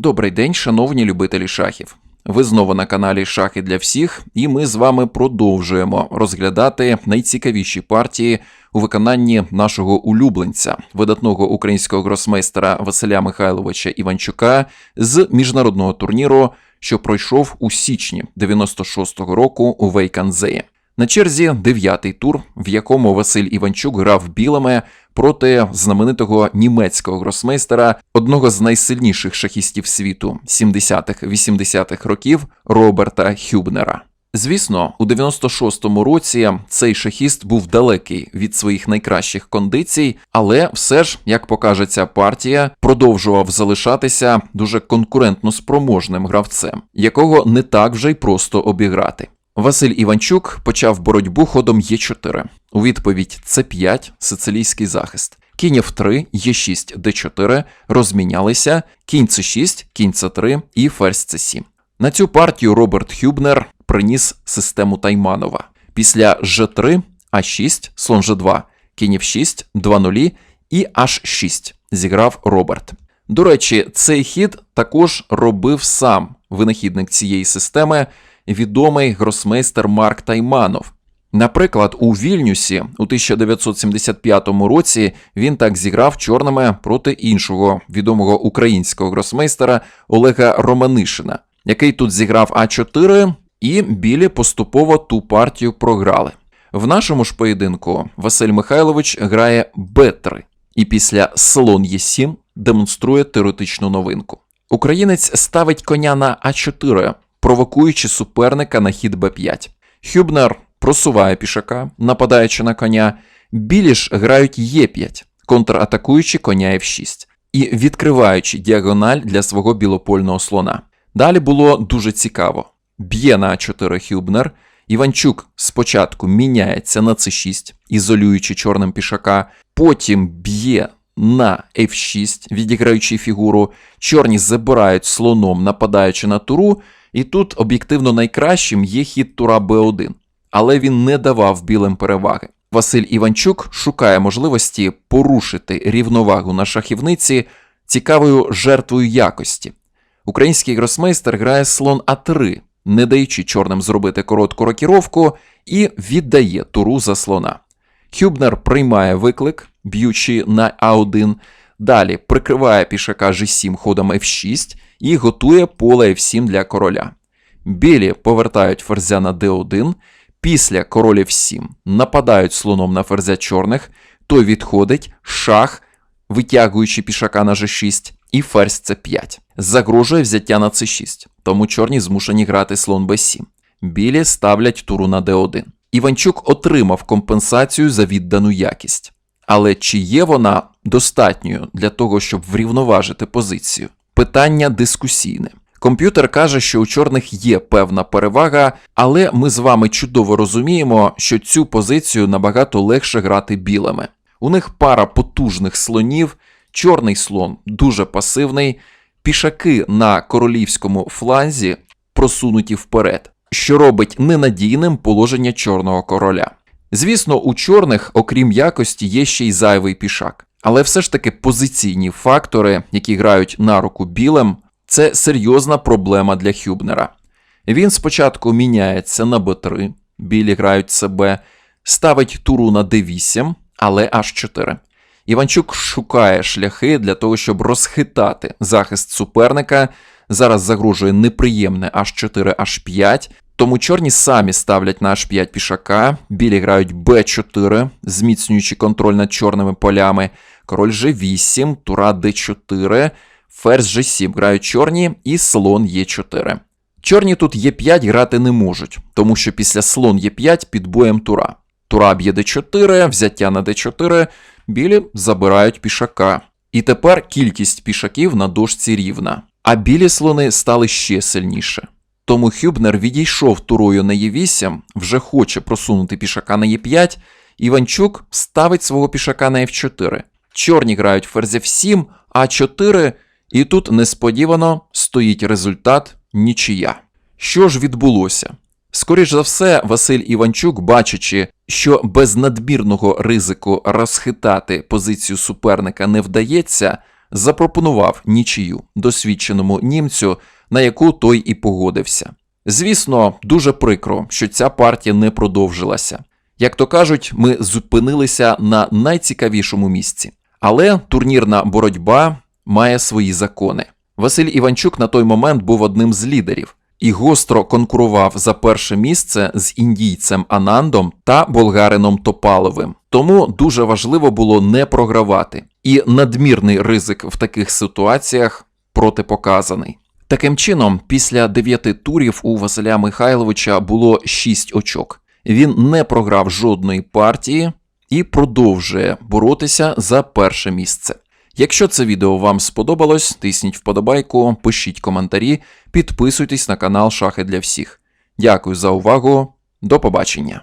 Добрий день, шановні любителі шахів. Ви знову на каналі Шахи для всіх, і ми з вами продовжуємо розглядати найцікавіші партії у виконанні нашого улюбленця, видатного українського гросмейстера Василя Михайловича Іванчука з міжнародного турніру, що пройшов у січні 96-го року у Вейканзеї. На черзі дев'ятий тур, в якому Василь Іванчук грав білими проти знаменитого німецького гросмейстера, одного з найсильніших шахістів світу 70-х-80-х років Роберта Хюбнера. Звісно, у 96-му році цей шахіст був далекий від своїх найкращих кондицій, але все ж, як покаже ця партія, продовжував залишатися дуже конкурентно спроможним гравцем, якого не так вже й просто обіграти. Василь Іванчук почав боротьбу ходом Е4. У відповідь С5 сицилійський захист. Кінь F3, Е6, Д4 розмінялися, кінь С6, кінь С3 і ферзь С7. На цю партію Роберт Хюбнер приніс систему Тайманова. Після Ж3, А6, слон Ж2, кінь F6, 2-0 і H6 зіграв Роберт. До речі, цей хід також робив сам винахідник цієї системи, відомий гросмейстер Марк Тайманов. Наприклад, у Вільнюсі у 1975 році він так зіграв чорними проти іншого відомого українського гросмейстера Олега Романишина, який тут зіграв А4, і білі поступово ту партію програли. В нашому ж поєдинку Василь Михайлович грає Б3 і після слон Е7 демонструє теоретичну новинку. Українець ставить коня на А4, провокуючи суперника на хід Б5. Хюбнер просуває пішака, нападаючи на коня. Білі ж грають Е5, контратакуючи коня F6 і відкриваючи діагональ для свого білопольного слона. Далі було дуже цікаво. Б'є на А4 Хюбнер. Іванчук спочатку міняється на С6, ізолюючи чорним пішака, потім б'є на F6, відіграючи фігуру. Чорні забирають слоном, нападаючи на туру, і тут об'єктивно найкращим є хід тура Б1, але він не давав білим переваги. Василь Іванчук шукає можливості порушити рівновагу на шахівниці цікавою жертвою якості. Український гросмейстер грає слон А3, не даючи чорним зробити коротку рокіровку, і віддає туру за слона. Хюбнер приймає виклик, б'ючи на А1, далі прикриває пішака G7 ходом F6 і готує поле F7 для короля. Білі повертають ферзя на D1, після король F7 нападають слоном на ферзя чорних, той відходить, шах, витягуючи пішака на G6, і ферзь С5. Загрожує взяття на С6, тому чорні змушені грати слон Б7. Білі ставлять туру на Д1. Іванчук отримав компенсацію за віддану якість. Але чи є вона достатньою для того, щоб врівноважити позицію? Питання дискусійне. Комп'ютер каже, що у чорних є певна перевага, але ми з вами чудово розуміємо, що цю позицію набагато легше грати білими. У них пара потужних слонів, чорний слон дуже пасивний, пішаки на королівському фланзі просунуті вперед, що робить ненадійним положення чорного короля. Звісно, у чорних, окрім якості, є ще й зайвий пішак. Але все ж таки позиційні фактори, які грають на руку білим, це серйозна проблема для Хюбнера. Він спочатку міняється на Б3, білі грають себе, ставить туру на Д8, але H4. Іванчук шукає шляхи для того, щоб розхитати захист суперника. Зараз загрожує неприємне H4, H5, тому чорні самі ставлять на H5 пішака, білі грають B4, зміцнюючи контроль над чорними полями, король G8, тура D4, ферзь G7 грають чорні і слон Е4. Чорні тут Е5 грати не можуть, тому що після слон Е5 під боєм тура. Тура б'є d4, взяття на d4, білі забирають пішака. І тепер кількість пішаків на дошці рівна. А білі слони стали ще сильніше. Тому Хюбнер відійшов турою на Е8, вже хоче просунути пішака на Е5, Іванчук ставить свого пішака на F4. Чорні грають ферзь F7, А4, і тут несподівано стоїть результат нічия. Що ж відбулося? Скоріш за все, Василь Іванчук, бачачи, що без надмірного ризику розхитати позицію суперника не вдається, запропонував нічию досвідченому німцю, на яку той і погодився. Звісно, дуже прикро, що ця партія не продовжилася. Як то кажуть, ми зупинилися на найцікавішому місці. Але турнірна боротьба має свої закони. Василь Іванчук на той момент був одним з лідерів і гостро конкурував за перше місце з індійцем Анандом та болгарином Топаловим. Тому дуже важливо було не програвати. І надмірний ризик в таких ситуаціях протипоказаний. Таким чином, після дев'яти турів у Василя Михайловича було шість очок. Він не програв жодної партії і продовжує боротися за перше місце. Якщо це відео вам сподобалось, тисніть вподобайку, пишіть коментарі, підписуйтесь на канал Шахи для всіх. Дякую за увагу, до побачення.